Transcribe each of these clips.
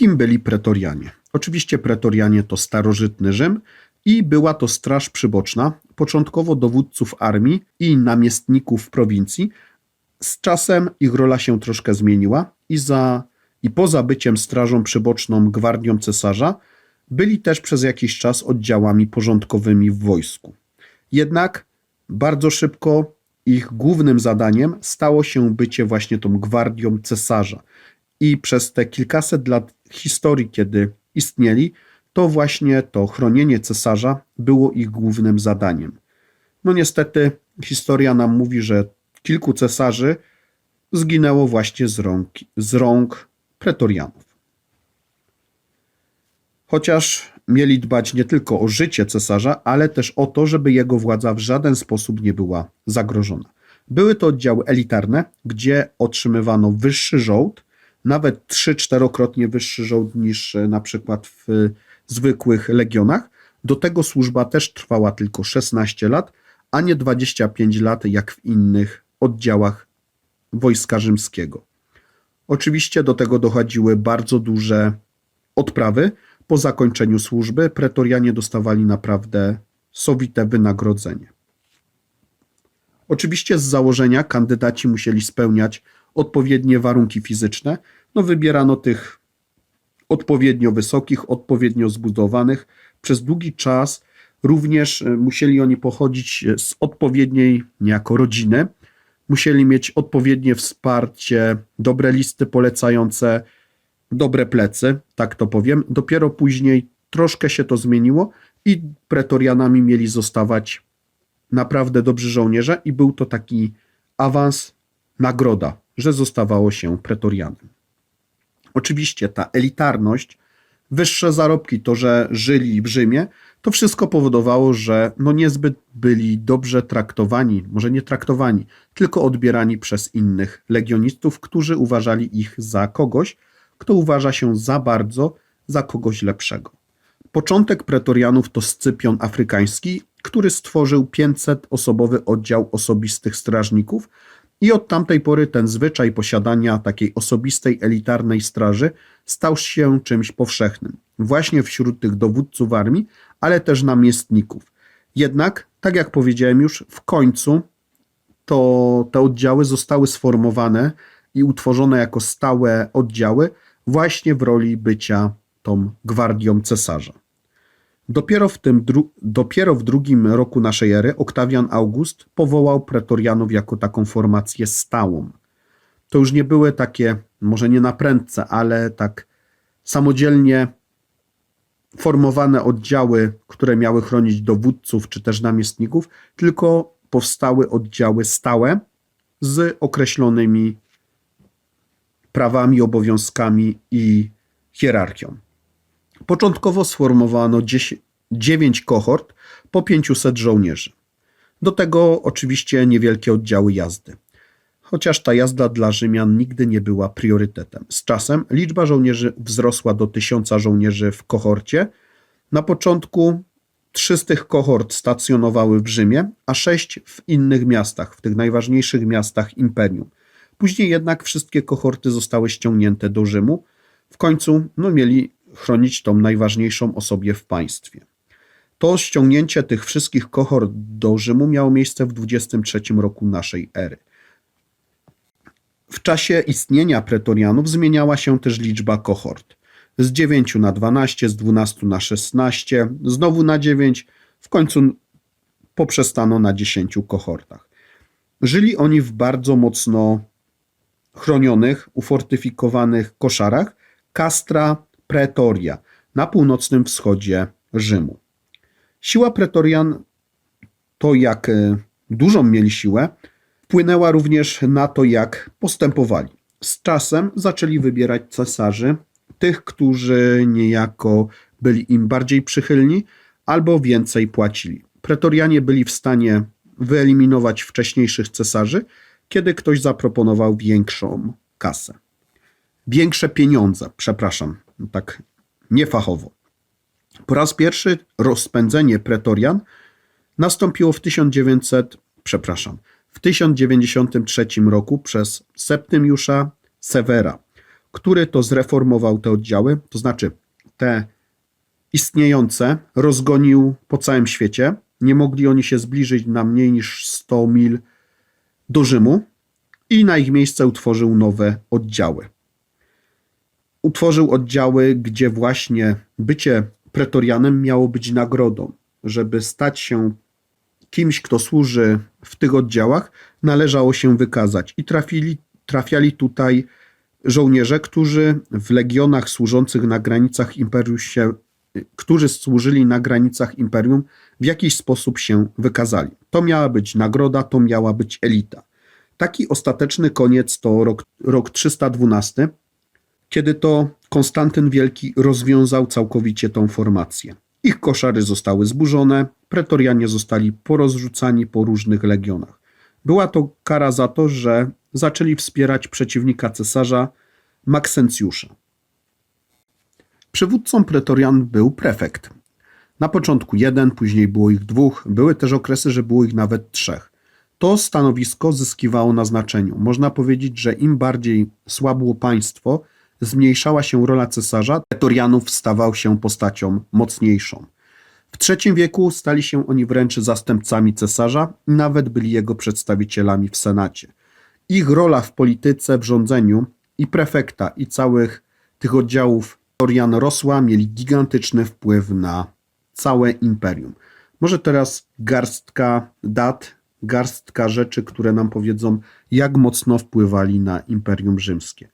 Kim byli pretorianie? Oczywiście pretorianie to starożytny Rzym i była to straż przyboczna, początkowo dowódców armii i namiestników prowincji. Z czasem ich rola się troszkę zmieniła i, za, i poza byciem strażą przyboczną gwardią cesarza, byli też przez jakiś czas oddziałami porządkowymi w wojsku. Jednak bardzo szybko ich głównym zadaniem stało się bycie właśnie tą gwardią cesarza. I przez te kilkaset lat historii, kiedy istnieli, to właśnie to chronienie cesarza było ich głównym zadaniem. No niestety historia nam mówi, że kilku cesarzy zginęło właśnie z rąk, z rąk pretorianów. Chociaż mieli dbać nie tylko o życie cesarza, ale też o to, żeby jego władza w żaden sposób nie była zagrożona. Były to oddziały elitarne, gdzie otrzymywano wyższy żołd, nawet 3-4krotnie wyższy żołd niż e, na przykład w zwykłych legionach. Do tego służba też trwała tylko 16 lat, a nie 25 lat jak w innych oddziałach wojska rzymskiego. Oczywiście do tego dochodziły bardzo duże odprawy. Po zakończeniu służby pretorianie dostawali naprawdę sowite wynagrodzenie. Oczywiście z założenia kandydaci musieli spełniać odpowiednie warunki fizyczne. No wybierano tych odpowiednio wysokich, odpowiednio zbudowanych. Przez długi czas również e, musieli oni pochodzić e, z odpowiedniej niejako rodziny. Musieli mieć odpowiednie wsparcie, dobre listy polecające, dobre plecy, tak to powiem. Dopiero później troszkę się to zmieniło i pretorianami mieli zostawać naprawdę dobrzy żołnierze i był to taki awans, nagroda, że zostawało się pretorianem. Oczywiście ta elitarność, wyższe zarobki, to, że żyli w Rzymie, to wszystko powodowało, że no niezbyt byli dobrze traktowani, może nie traktowani, tylko odbierani przez innych legionistów, którzy uważali ich za kogoś, kto uważa się za bardzo za kogoś lepszego. Początek pretorianów to Scypion Afrykański, który stworzył 500-osobowy oddział osobistych strażników i od tamtej pory ten zwyczaj posiadania takiej osobistej, elitarnej straży stał się czymś powszechnym, właśnie wśród tych dowódców armii, ale też namiestników. Jednak, tak jak powiedziałem już, w końcu to te oddziały zostały sformowane i utworzone jako stałe oddziały właśnie w roli bycia tą gwardią cesarza. Dopiero w, tym dopiero w drugim roku naszej ery Oktawian August powołał pretorianów jako taką formację stałą. To już nie były takie, może nie na prędce, ale tak samodzielnie formowane oddziały, które miały chronić dowódców czy też namiestników, tylko powstały oddziały stałe z określonymi prawami, obowiązkami i hierarchią. Początkowo sformowano 10, 9 kohort po 500 żołnierzy. Do tego oczywiście niewielkie oddziały jazdy. Chociaż ta jazda dla Rzymian nigdy nie była priorytetem. Z czasem liczba żołnierzy wzrosła do 1000 żołnierzy w kohorcie. Na początku trzy z tych kohort stacjonowały w Rzymie, a sześć w innych miastach, w tych najważniejszych miastach imperium. Później jednak wszystkie kohorty zostały ściągnięte do Rzymu. W końcu no, mieli chronić tą najważniejszą osobę w państwie. To ściągnięcie tych wszystkich kohort do Rzymu miało miejsce w 23 roku naszej ery. W czasie istnienia pretorianów zmieniała się też liczba kohort. Z 9 na 12, z 12 na 16, znowu na 9, w końcu poprzestano na 10 kohortach. Żyli oni w bardzo mocno chronionych, ufortyfikowanych koszarach Castra Pretoria na północnym wschodzie Rzymu. Siła pretorian, to jak e, dużą mieli siłę, wpłynęła również na to, jak postępowali. Z czasem zaczęli wybierać cesarzy, tych, którzy niejako byli im bardziej przychylni albo więcej płacili. Pretorianie byli w stanie wyeliminować wcześniejszych cesarzy, kiedy ktoś zaproponował większą kasę. Większe pieniądze, przepraszam, tak niefachowo. Po raz pierwszy rozpędzenie pretorian nastąpiło w 1900, przepraszam, w 1093 roku przez Septymiusza Severa, który to zreformował te oddziały, to znaczy te istniejące rozgonił po całym świecie. Nie mogli oni się zbliżyć na mniej niż 100 mil do Rzymu i na ich miejsce utworzył nowe oddziały. Utworzył oddziały, gdzie właśnie bycie pretorianem miało być nagrodą. Żeby stać się kimś, kto służy w tych oddziałach, należało się wykazać. I trafili, trafiali tutaj żołnierze, którzy w legionach służących na granicach imperium się, którzy służyli na granicach imperium, w jakiś sposób się wykazali. To miała być nagroda, to miała być elita. Taki ostateczny koniec to rok, rok 312, kiedy to Konstantyn Wielki rozwiązał całkowicie tą formację. Ich koszary zostały zburzone, pretorianie zostali porozrzucani po różnych legionach. Była to kara za to, że zaczęli wspierać przeciwnika cesarza Maksencjusza. Przywódcą pretorian był prefekt. Na początku jeden, później było ich dwóch, były też okresy, że było ich nawet trzech. To stanowisko zyskiwało na znaczeniu. Można powiedzieć, że im bardziej słabło państwo, zmniejszała się rola cesarza, pretorianów stawał się postacią mocniejszą. W III wieku stali się oni wręcz zastępcami cesarza nawet byli jego przedstawicielami w senacie. Ich rola w polityce, w rządzeniu i prefekta i całych tych oddziałów pretorian rosła, mieli gigantyczny wpływ na całe imperium. Może teraz garstka dat, garstka rzeczy, które nam powiedzą, jak mocno wpływali na imperium rzymskie.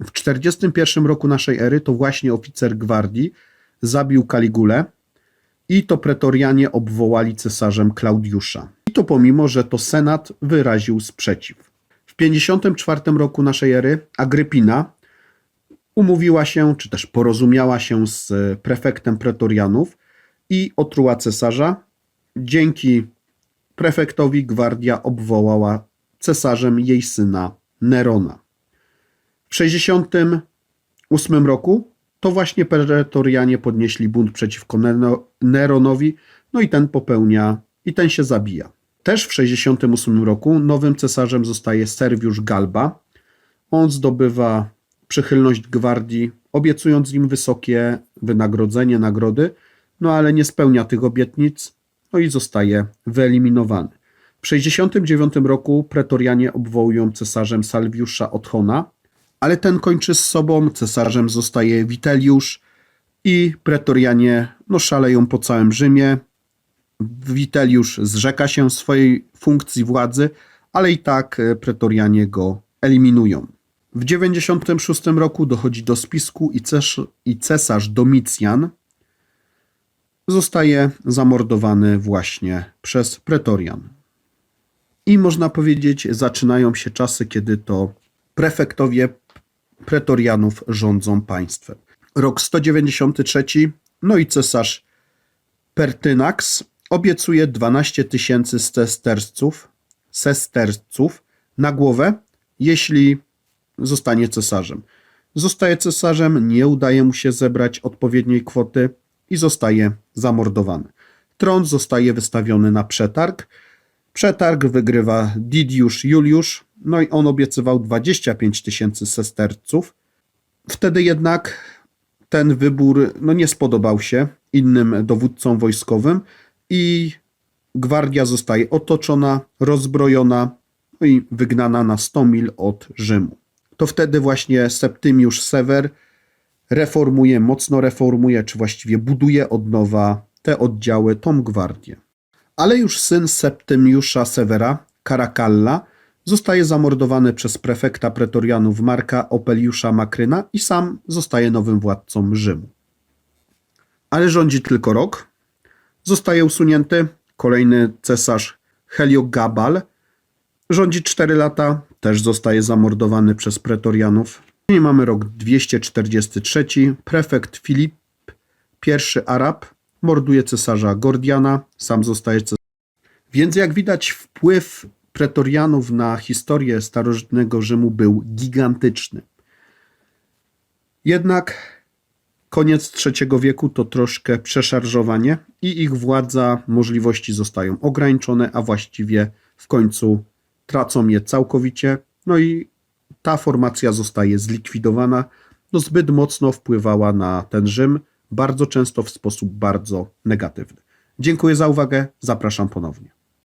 W 41 roku naszej ery to właśnie oficer gwardii zabił Kaligulę i to pretorianie obwołali cesarzem Klaudiusza. I to pomimo, że to senat wyraził sprzeciw. W 54 roku naszej ery Agrypina umówiła się, czy też porozumiała się z prefektem pretorianów i otruła cesarza. Dzięki prefektowi gwardia obwołała cesarzem jej syna Nerona. W 68 roku to właśnie pretorianie podnieśli bunt przeciwko Neronowi, no i ten popełnia, i ten się zabija. Też w 68 roku nowym cesarzem zostaje Serwiusz Galba. On zdobywa przychylność gwardii, obiecując im wysokie wynagrodzenie, nagrody, no ale nie spełnia tych obietnic, no i zostaje wyeliminowany. W 69 roku pretorianie obwołują cesarzem Salwiusza Otchona, ale ten kończy z sobą, cesarzem zostaje Witeliusz i pretorianie no, szaleją po całym Rzymie. Witeliusz zrzeka się swojej funkcji władzy, ale i tak e, pretorianie go eliminują. W 96 roku dochodzi do spisku i, cesarz, i cesarz Domicjan zostaje zamordowany właśnie przez pretorian. I można powiedzieć, zaczynają się czasy, kiedy to prefektowie pretorianów rządzą państwem. Rok 193, no i cesarz Pertynax obiecuje 12 tysięcy sesterców, sesterców na głowę, jeśli zostanie cesarzem. Zostaje cesarzem, nie udaje mu się zebrać odpowiedniej kwoty i zostaje zamordowany. Tron zostaje wystawiony na przetarg. Przetarg wygrywa Didiusz Juliusz, no i on obiecywał 25 tysięcy sesterców. Wtedy jednak ten wybór no, nie spodobał się innym dowódcom wojskowym i gwardia zostaje otoczona, rozbrojona no i wygnana na 100 mil od Rzymu. To wtedy właśnie Septymiusz Sewer reformuje, mocno reformuje, czy właściwie buduje od nowa te oddziały, tą gwardię. Ale już syn Septymiusza Severa, Caracalla, zostaje zamordowany przez prefekta pretorianów Marka Opeliusza Makryna i sam zostaje nowym władcą Rzymu. Ale rządzi tylko rok. Zostaje usunięty kolejny cesarz Heliogabal. Rządzi 4 lata, też zostaje zamordowany przez pretorianów. Nie mamy rok 243. Prefekt Filip I Arab morduje cesarza Gordiana, sam zostaje cesarzem. Więc jak widać wpływ pretorianów na historię starożytnego Rzymu był gigantyczny. Jednak koniec III wieku to troszkę przeszarżowanie i ich władza, możliwości zostają ograniczone, a właściwie w końcu tracą je całkowicie. No i ta formacja zostaje zlikwidowana, no zbyt mocno wpływała na ten Rzym, bardzo często w sposób bardzo negatywny. Dziękuję za uwagę, zapraszam ponownie.